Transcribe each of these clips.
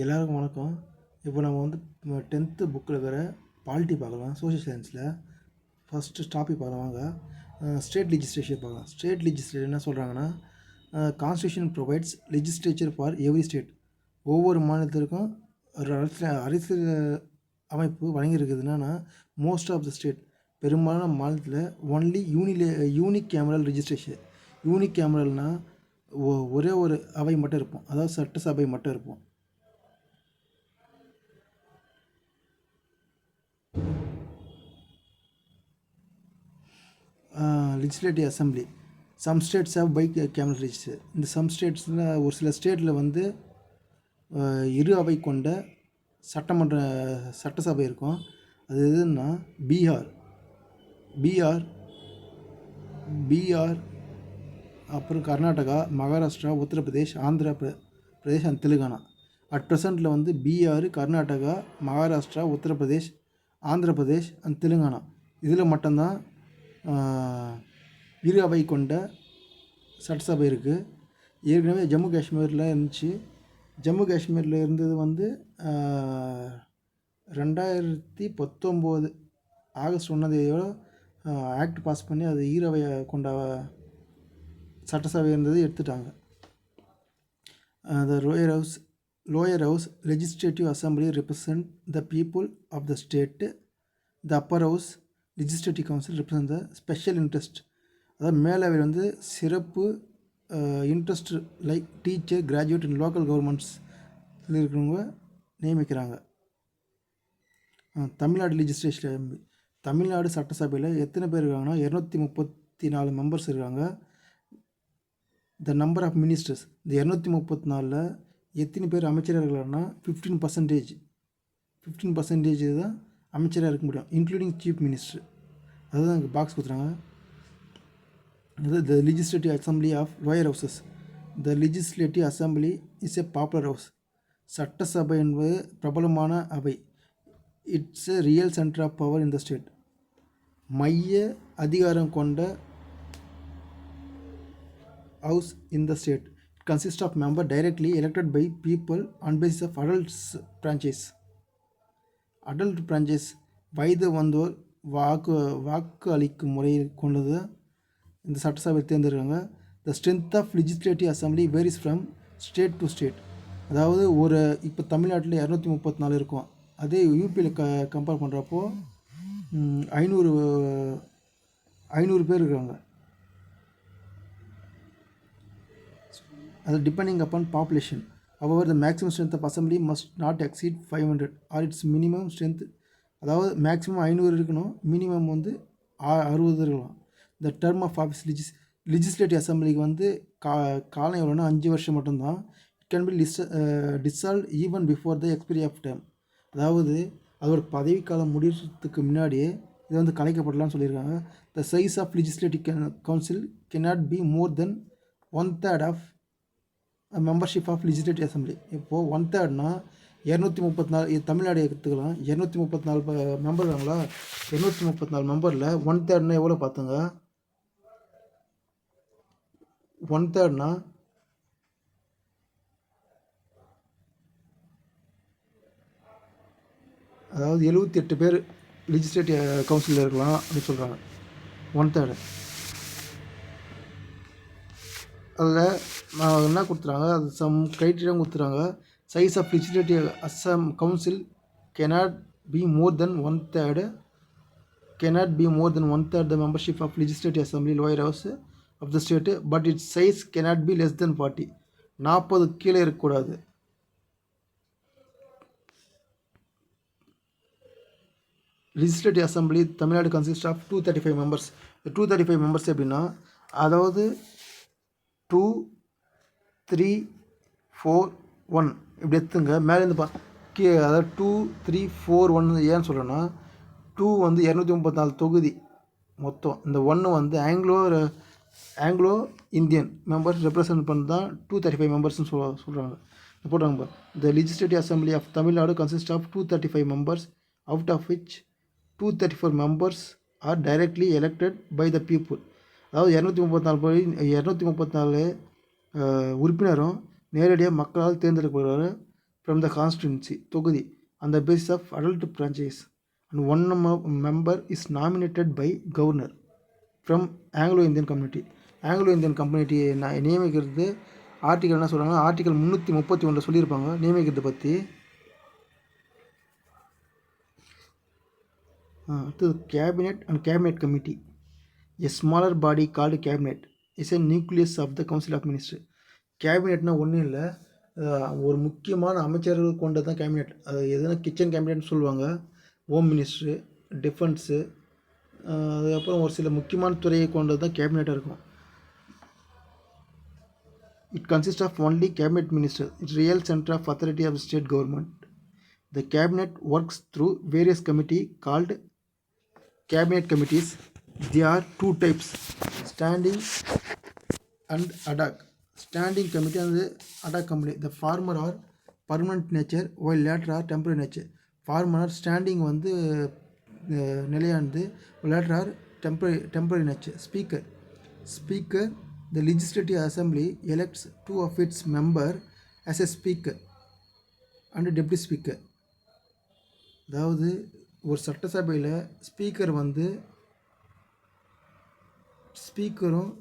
எல்லாருக்கும் வணக்கம். இப்போ நம்ம வந்து டென்த்து புக்கில் இருக்கிற பாலிட்டி பார்க்கலாம் சோஷியல் சயின்ஸில் ஃபஸ்ட்டு டாபிக் பார்க்கலாம் வாங்க. ஸ்டேட் லெஜிஸ்லேச்சர் பார்க்கலாம். ஸ்டேட் லெஜிஸ்லேச்சர் என்ன சொல்கிறாங்கன்னா constitution provides legislature for every state ஒவ்வொரு மாநிலத்திற்கும் ஒரு அரசியல் அரசியல் அமைப்பு வழங்கியிருக்குது. என்னென்னா மோஸ்ட் ஆஃப் த ஸ்டேட் பெரும்பாலான மாநிலத்தில் ஒன்லி யூனிலே யூனிக் கேமரல் ரிஜிஸ்ட்ரேஷன் யூனிக் கேமரல்னால் ஒரே ஒரு அவை மட்டும் இருப்போம் அதாவது சட்டசபை மட்டும் இருப்போம் legislative assembly some states have bicameral register இந்த சம் ஸ்டேட்ஸில் ஒரு சில ஸ்டேட்டில் வந்து இரு அவை கொண்ட சட்டமன்ற சட்டசபை இருக்கும். அது எதுன்னா பீகார். பீகார் பீகார் அப்புறம் கர்நாடகா மகாராஷ்டிரா உத்தரப்பிரதேஷ் ஆந்திரா பிர பிரதேஷ் அண்ட் தெலுங்கானா. அட் ப்ரெசண்ட்டில் வந்து பீகார் கர்நாடகா மகாராஷ்டிரா உத்தரப்பிரதேஷ் ஆந்திர பிரதேஷ் அண்ட் தெலுங்கானா. இதில் மட்டும்தான் இரு அவை கொண்ட சட்டசபை இருக்குது ஏற்கனவே ஜம்மு காஷ்மீரில் இருந்துச்சு. ஜம்மு காஷ்மீரில் இருந்தது வந்து ரெண்டாயிரத்தி பத்தொம்போது ஆகஸ்ட் ஒன்றாந்தேதியோட ஆக்ட் பாஸ் பண்ணி அது ஈரவையை கொண்ட சட்டசபை இருந்தது எடுத்துட்டாங்க. The lower house lower house legislative assembly represent the people of the state. The upper house legislative council represent the special interest அதாவது மேலவை வந்து சிறப்பு interest like teacher graduate in local governments இருக்கிறவங்க நியமிக்கிறாங்க. தமிழ்நாடு லெஜிஸ்லேஷன் தமிழ்நாடு சட்டசபையில் எத்தனை பேர் இருக்காங்கன்னா இரநூத்தி முப்பத்தி நாலு மெம்பர்ஸ் இருக்காங்க. த நம்பர் ஆஃப் மினிஸ்டர்ஸ் இந்த இரநூத்தி முப்பத்தி நாலில் எத்தனை பேர் அமைச்சராக இருக்கிறாங்கன்னா ஃபிஃப்டீன் பர்சன்டேஜ் ஃபிஃப்டீன் பர்சன்டேஜ் தான் அமைச்சராக இருக்க முடியும் இன்க்ளூடிங் சீஃப் மினிஸ்டர் அதுதான் எனக்கு பாக்ஸ் கொடுத்துறாங்க அது the legislative assembly of lower houses the legislative assembly is a popular house சட்டசபை என்பது பிரபலமான அவை. It's a real centre of power in the state மைய அதிகாரம் கொண்ட house in the state it consist of member directly elected by people on basis of adults franchise adult franchise வயது வந்தோர் வாக்கு வாக்கு அளிக்கும் முறையில் கொண்டது இந்த சட்டசபை தேர்ந்திருக்காங்க the strength of legislative assembly varies from state to state அதாவது ஒரு இப்போ தமிழ்நாட்டில் இரநூத்தி முப்பத்தி நாலு இருக்கும். அதே யூபியில் க கம்பேர் பண்ணுறப்போ ஐநூறு ஐநூறு பேர் இருக்காங்க. அது depending upon population our the maximum strength of assembly must not exceed five hundred or its minimum strength அதாவது மேக்ஸிமம் ஐநூறு இருக்கணும் மினிமம் வந்து அறுபது இருக்கலாம். The term of office legis legislative அசம்பிளிக்கு வந்து கா காலம் எவ்வளோன்னா அஞ்சு வருஷம் மட்டும்தான். It can be Liz dissolve even before the expiry of time அதாவது அதோட பதவிக்காலம் முடிகிறதுக்கு முன்னாடியே இது வந்து கலைக்கப்படலாம்னு சொல்லியிருக்காங்க. The size of legislative council cannot be more than one third of membership of legislative assembly இப்போது ஒன் தேர்ட்னா இரநூத்தி முப்பத்தி நாலு இது தமிழ்நாடு எடுத்துக்கலாம். இரநூத்தி முப்பத்தி நாலு மெம்பர் இருக்காங்களா? இரநூத்தி முப்பத்தி நாலு மெம்பரில் ஒன் தேர்ட்னா எவ்வளோ பார்த்துங்க? ஒன் தேர்ட்னா அதாவது எழுபத்தி எட்டு பேர் லெஜிஸ்லேட்டிவ் கவுன்சிலில் இருக்கலாம் அப்படின்னு சொல்கிறாங்க ஒன் தேர்டு அதில் நான் என்ன கொடுத்துறாங்க? அது சம் க்ரைட்டீரியா கொடுத்துறாங்க. Size of legislative assem council cannot be more than one third cannot be more than one third the membership of legislative assembly lower house of the state but its size cannot be less than forty நாற்பது கீழே இருக்கக்கூடாது. Legislative assembly Tamil Nadu consist of two thirty five members two thirty five members எப்படின்னா அதாவது two three four one இப்படி எடுத்துங்க. மேலேருந்து பா key அதாவது டூ த்ரீ ஃபோர் ஒன் ஏன்னு சொல்கிறேன்னா டூ வந்து இரநூத்தி முப்பத்தி நாலு தொகுதி மொத்தம். இந்த ஒன்று வந்து Anglo Anglo Indian members represent பண்ணி தான் டூ தேர்ட்டி ஃபைவ் மெம்பர்ஸ்னு சொல்ல சொல்கிறாங்க போட்டாங்க the legislative assembly of Tamil Nadu consist of two thirty five members out of which two thirty four members are directly elected by the people அதாவது இரநூத்தி முப்பத்தி நாலு படி இரநூத்தி முப்பத்தி நாலு உறுப்பினரும் நேரடியாக மக்களால் தேர்ந்தெடுக்கப்படுவார் ஃப்ரம் த கான்ஸ்டிடுவன்சி தொகுதி. அந்த base of adult franchise and one member is nominated by governor from Anglo Indian community Anglo Indian கம்யூனிட்டியை நியமிக்கிறது ஆர்டிகல் என்ன சொல்கிறாங்க ஆர்டிகல் முந்நூற்றி முப்பத்தி ஒன்றில் சொல்லியிருப்பாங்க. நியமிக்கிறதை பற்றி அடுத்தது cabinet and cabinet committee a smaller body called cabinet is a nucleus of the council of minister கேபினெட்னா ஒன்றும் இல்லை. ஒரு முக்கியமான அமைச்சர்கள் கொண்டது தான் கேபினெட் அது எதுனா கிச்சன் கேபினெட்னு சொல்லுவாங்க. ஹோம் மினிஸ்ட்ரு டிஃபென்ஸு அதுக்கப்புறம் ஒரு சில முக்கியமான துறையை கொண்டது தான் கேபினெட்டாக இருக்கும் it consist of only cabinet minister it real centre of authority of state government the cabinet works through various committee called cabinet committees they are two types standing and ad hoc standing committee and ad hoc company the former are permanent nature why latter are temporary nature former are standing வந்து நிலையானது விளையாடுறார் temporary temporary நச்சு speaker speaker the legislative assembly elects two of its member as a speaker and deputy speaker அதாவது ஒரு சட்டசபையில் speaker வந்து ஸ்பீக்கரும்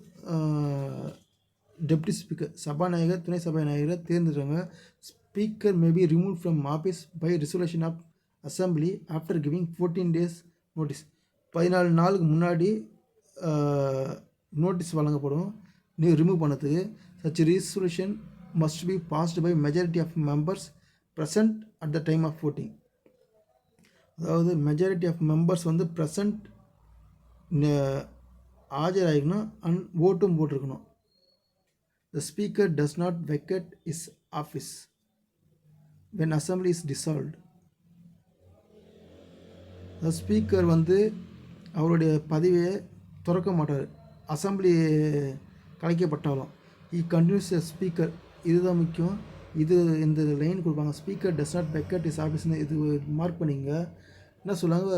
deputy speaker சபாநாயகர் துணை சபாநாயகரை தேர்ந்தெடுக்கிறாங்க speaker may be remove from office by resolution of assembly after giving fourteen days notice. பதினாலு நாளுக்கு முன்னாடி நோட்டீஸ் வழங்கப்படும். நீ ரிமூவ் பண்ணதுக்கு such resolution must be passed by majority of members present at the time of voting அதாவது majority of members வந்து present ஆஜராகிக்கணும் and ஓட்டும் போட்டிருக்கணும். The speaker does not vacate his office when assembly is dissolved speaker வந்து அவருடைய பதவியை திறக்க மாட்டார். அசம்பிளி கலைக்கப்பட்டாலும். இ கண்டினியூஸ் ஸ்பீக்கர் இதுதான் முக்கியம். இது இந்த லைன் கொடுப்பாங்க. Speaker does not vacate his ஆஃபீஸ்னு இது மார்க் பண்ணிங்க. என்ன சொல்லுவாங்க?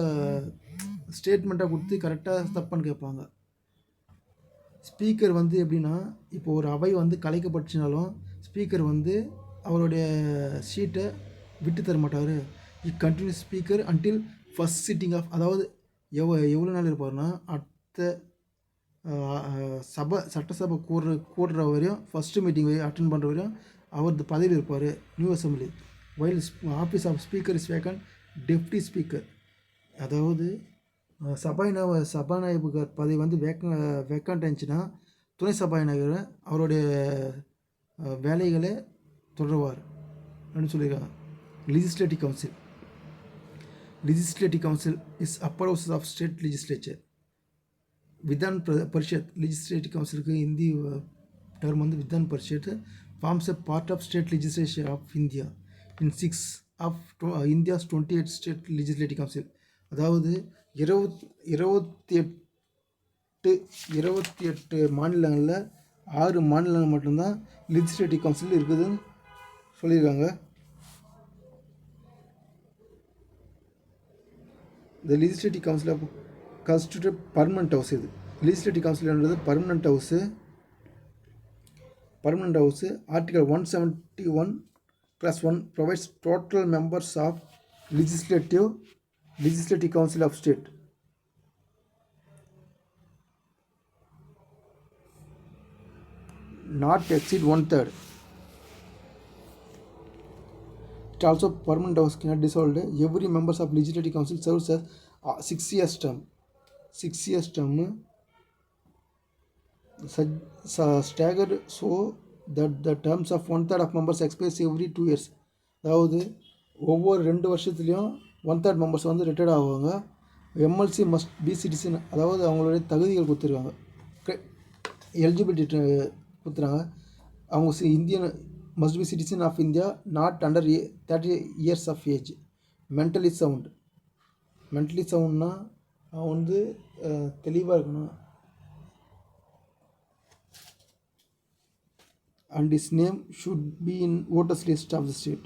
ஸ்டேட்மெண்ட்டாக கொடுத்து கரெக்டாக தப்புன்னு கேட்பாங்க. ஸ்பீக்கர் வந்து எப்படின்னா இப்போ ஒரு அவை வந்து கலைக்கப்பட்டுச்சுனாலும் ஸ்பீக்கர் வந்து அவருடைய சீட்டை விட்டு தர மாட்டார். He continues speaker until first sitting of அதாவது எவ்வளோ எவ்வளோ நாள் இருப்பார்னா அடுத்த சபை சட்டசபை கூடுற கூடுற வரையும் ஃபஸ்ட்டு மீட்டிங் வரையும் அட்டன் பண்ணுற வரையும் அவர் பதவியில் இருப்பார் new assembly while office of speaker is vacant deputy speaker அதாவது அஹ், சபாநாயக சபாநாயகர் பதவி வந்து வேக்க வேக்கண்ட் இருந்துச்சுன்னா துணை சபாநாயகர் அவருடைய வேலைகளை தொடருவார் அப்படின்னு சொல்லியிருக்காங்க. Legislative council legislative council is upper house of state legislature Vidhan பிர- பரிஷத் லெஜிஸ்லேட்டிவ் கவுன்சிலுக்கு ஹிந்தி டர்ம் வந்து Vidhan Parishad forms a part of state legislation of India in six of India's twenty eight state legislative council அதாவது இருபத் இருபத்தி எட்டு இருபத்தி எட்டு மாநிலங்களில் ஆறு மாநிலங்கள் மட்டும்தான் லெஜிஸ்லேட்டிவ் கவுன்சில் இருக்குதுன்னு சொல்லியிருக்காங்க. இந்த legislative council of constitute permanent house இது legislative கவுன்சில்ன்றது permanent house permanent house article one seventy one plus one provides total members of legislative legislative council of state not exceed one third. It also permanent house cannot dissolved. Every members of legislative council serves as uh, six years term. Six years term sug- su- staggered so that the terms of one third of members expires every two years. அதாவது ஒவ்வொரு ரெண்டு வருஷத்துலேயும் one third members வந்து retired ஆகுவாங்க MLC must be citizen அதாவது அவங்களுடைய தகுதிகள் கொடுத்துருக்காங்க எலிஜிபிலிட்டி கொடுத்துறாங்க அவங்க C- Indian must be citizen of India not under thirty years of age mentally sound mentally சவுண்ட்னா அவன் வந்து தெளிவாக இருக்கணும். And his name should be in voters list of the state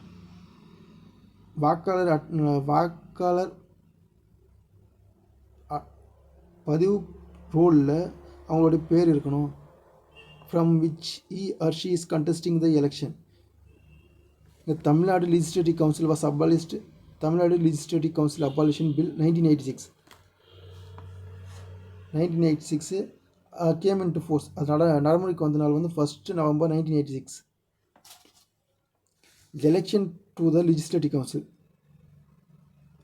வாக்காளர் அட்- வாக்காளர் பதிவு ரோலில் அவங்களுடைய பேர் இருக்கணும். From which he or is contesting the election இந்த Tamil Nadu legislative council was abolished Tamil Nadu legislative council abolition bill nineteen eighty six nineteen eighty six came in force அது நட நடைமுறைக்கு வந்த நாள் வந்து first November nineteen eighty six election to the legislative council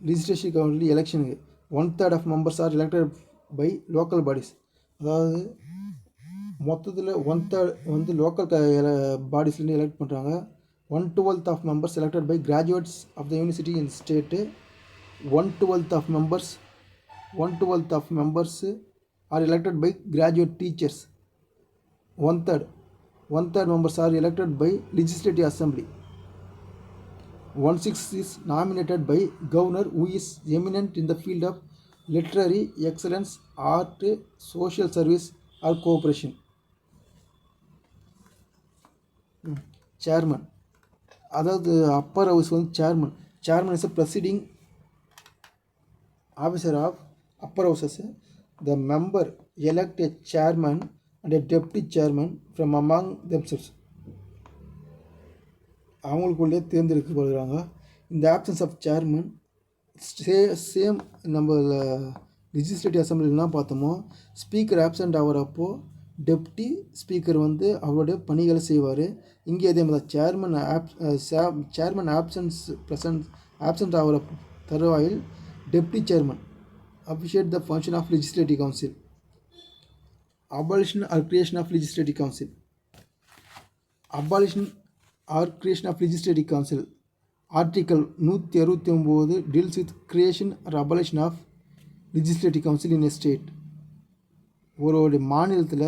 legislative council எலெக்ஷனுக்கு one third of members are elected by local bodies அதாவது மொத்தத்தில் one third வந்து லோக்கல் பாடிஸ்லேருந்து எலெக்ட் பண்ணுறாங்க one twelfth of members selected by graduates of the university in state one twelfth of members one twelfth of members are elected by graduate teachers one third one third members are elected by legislative assembly one six is nominated by governor who is eminent in the field of literary excellence art social service or cooperation chairman அதாவது upper house வந்து chairman chairman is a presiding officer of upper houses the member elect a chairman and a deputy chairman from among themselves அவங்களுக்குள்ளே தேர்ந்தெடுக்கப்படுகிறாங்க இந்த absence of chairman say same நம்ம legislative அசம்பிளிலாம் பார்த்தோமோ speaker absent ஆகிறப்போ deputy speaker வந்து அவருடைய பணிகளை செய்வார். இங்கே அதே மாதிரி chairman of chairman absence presence absent ஆகிற தருவாயில் deputy chairman appreciate the function of legislative council abolition or creation of legislative council abolition or creation of legislative council article நூற்றி அறுபத்தி ஒம்பது deals with creation or abolition of legislative council in a state ஒரு மாநிலத்தில்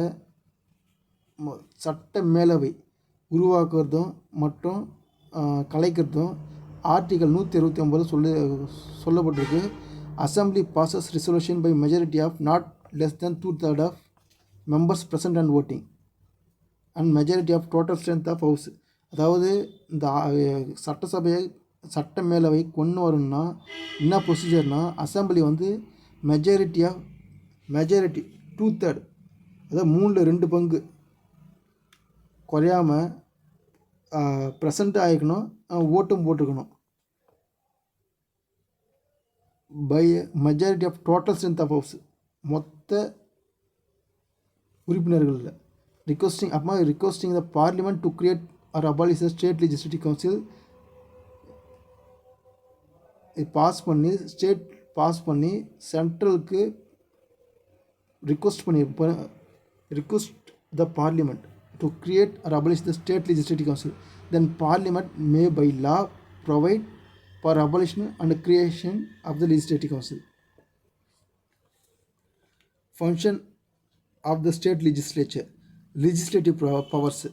ம- சட்ட மேலவை உருவாக்குறதும் மற்றும் கலைக்கிறதும் article நூற்றி அறுபத்தி ஒம்பது சொல்லு சொல்லப்பட்டிருக்கு. Assembly passes resolution by majority of not less than two third of members present and voting and majority of total strength of house அதாவது இந்த சட்டசபையை சட்ட மேலவை கொண்டு வரணும்னா என்ன ப்ரொசீஜர்னால் அசம்பிளி வந்து majority of majority two third அதாவது மூணில் ரெண்டு பங்கு. குறையாமல் ப்ரெசண்ட் ஆகிக்கணும் ஓட்டும் போட்டுக்கணும். By majority of total strength of house மொத்த உறுப்பினர்களில். ரிக்வஸ்டிங் அப்போ requesting the parliament to create or abolish state legislative council இது பாஸ் பண்ணி ஸ்டேட் பாஸ் பண்ணி சென்ட்ரலுக்கு ரிக்வஸ்ட் பண்ணி request the parliament to create or abolish the state legislative council then parliament may by law provide for abolition and creation of the legislative council function of the state legislature legislative powers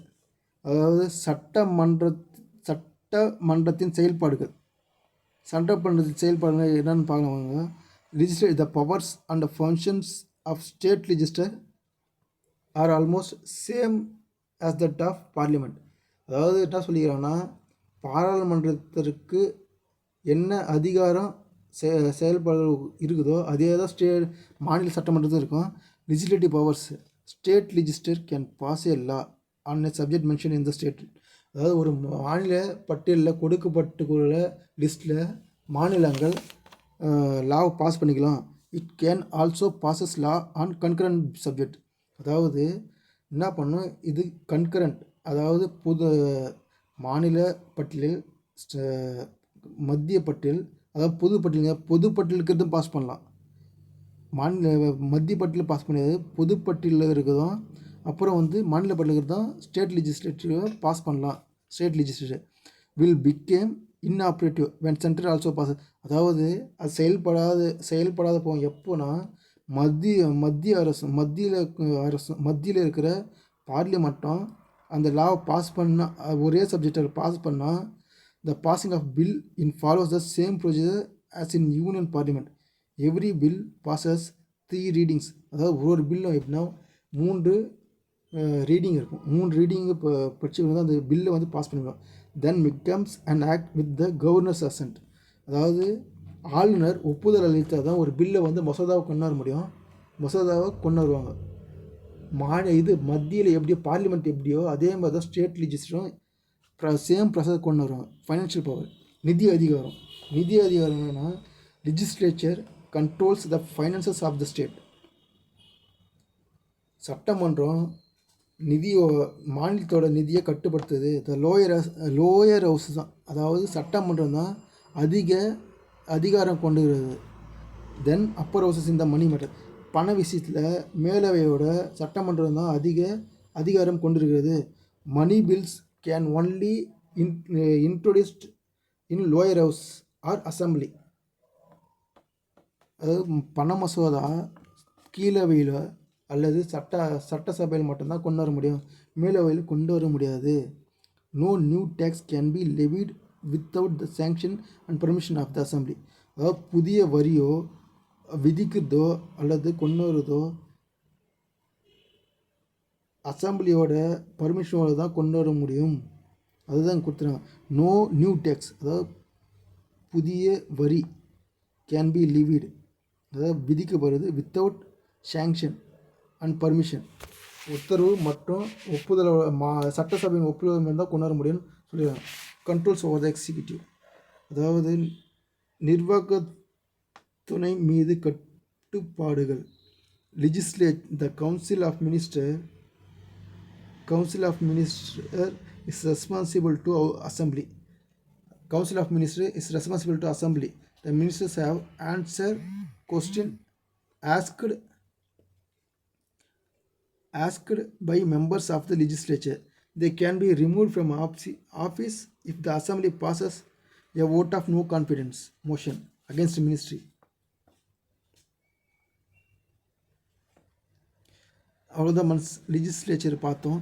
அதாவது சட்டமன்ற சட்டமன்றத்தின் செயல்பாடுகள். சட்டமன்றத்தின் செயல்பாடுகள் என்னென்னு பார்க்கணும் register the powers and functions of state legislature are almost same as that of parliament அதாவது என்ன சொல்லிக்கிறாங்கன்னா பாராளுமன்றத்திற்கு என்ன அதிகாரம் செ செயல்பாடு இருக்குதோ அதே தான் ஸ்டே மாநில சட்டமன்றத்தில் இருக்கும். Legislative powers state legislature can pass a law on a subject mention in the state அதாவது ஒரு மாநில பட்டியலில் கொடுக்கப்பட்டுள்ள லிஸ்ட்டில் மாநிலங்கள் லாவை பாஸ் பண்ணிக்கலாம். It can also passes law on concurrent subject அதாவது என்ன பண்ணும்? இது கன்கரண்ட் அதாவது புது மாநில பட்டியலில் மத்திய பட்டியல் அதாவது பொது பட்டியலுங்க பொது பட்டியலுக்கிறதும் பாஸ் பண்ணலாம். மாநில மத்திய பட்டியலில் பாஸ் பண்ணியது பொது பட்டியலில் இருக்கிறதும் அப்புறம் வந்து மாநில பட்டியலில் இருக்கிறதும் ஸ்டேட் லெஜிஸ்லேட்டிவை பாஸ் பண்ணலாம். State legislative will become inoperative when centre also pass அதாவது அது செயல்படாத செயல்படாத போகும் எப்போனா மத்திய மத்திய அரசு மத்தியில் அரசு மத்தியில் இருக்கிற பார்லிமெண்ட்டும் அந்த லாவை பாஸ் பண்ணால் ஒரே சப்ஜெக்டில் பாஸ் பண்ணால் the passing of bill in follows the same procedure as in union parliament every bill passes three readings அதாவது ஒரு ஒரு பில்லும் எப்படின்னா மூன்று ரீடிங் இருக்கும். மூணு ரீடிங்கு இப்போ படிச்சு வந்து அந்த பில்லை வந்து பாஸ் பண்ணிடுவோம் then becomes and act with the governor's assent அதாவது ஆளுநர் ஒப்புதல் அளித்தால் தான் ஒரு பில்லை வந்து மசோதாவை கொண்டு வர முடியும். மசோதாவை கொண்டு வருவாங்க. மாநில இது மத்தியில் எப்படியோ பார்லிமெண்ட் எப்படியோ அதே மாதிரி தான் ஸ்டேட் லிஜிஸ்டரும் சேம் ப்ராசஸ் கொண்டு வருவாங்க. ஃபைனான்ஷியல் பவர் நிதி அதிகாரம். நிதி அதிகாரம் என்னென்னா legislature controls the finances of the state சட்டமன்றம் நிதியோ மாநிலத்தோட நிதியை கட்டுப்படுத்துது. த லோயர் லோயர் ஹவுஸ் தான். அதாவது சட்டமன்றம் தான் அதிக அதிகாரம் கொண்டுகிறது. தென் அப்பர் ஹவுசஸ் இந்த மணி மேட்டர் பண விஷயத்தில் மேலவையோட சட்டமன்றம் தான் அதிக அதிகாரம் கொண்டிருக்கிறது. Money bills can only in introduced in lower house or assembly அதாவது பண மசோதா கீழவையில் அல்லது சட்ட சட்டசபையில் மட்டும்தான் கொண்டு வர முடியும். மேலவையில் கொண்டு வர முடியாது. No new tax can be levied without the sanction and permission of the assembly அதாவது புதிய வரியோ விதிக்கிறதோ அல்லது கொண்டு வரதோ அசம்பிளியோட பர்மிஷனோட தான் கொண்டு வர முடியும். அதுதான் கொடுத்துருக்காங்க. நோ நியூ டேக்ஸ் அதாவது புதிய வரி கேன் பி லிவிடு அதாவது விதிக்கப்படுது வித்தவுட் சேங்ஷன் அண்ட் பர்மிஷன் உத்தரவு மற்றும் ஒப்புதலோட மா சட்டசபையின் ஒப்புதல் தான் கொண்டு வர முடியும்னு சொல்லிடுறாங்க கண்ட்ரோல்ஸ் ஓவர் த எக்ஸிக்யூட்டிவ் அதாவது நிர்வாக துணை மீது கட்டுப்பாடுகள் legislate the council of minister council of minister is responsible to assembly Council of Ministry is responsible to Assembly. The ministers have answered question asked asked by members of the legislature. They can be removed from office- office if the Assembly passes a vote of no confidence motion against the ministry. அவ்வளோதான் மன்ஸ் legislature பார்த்தோம்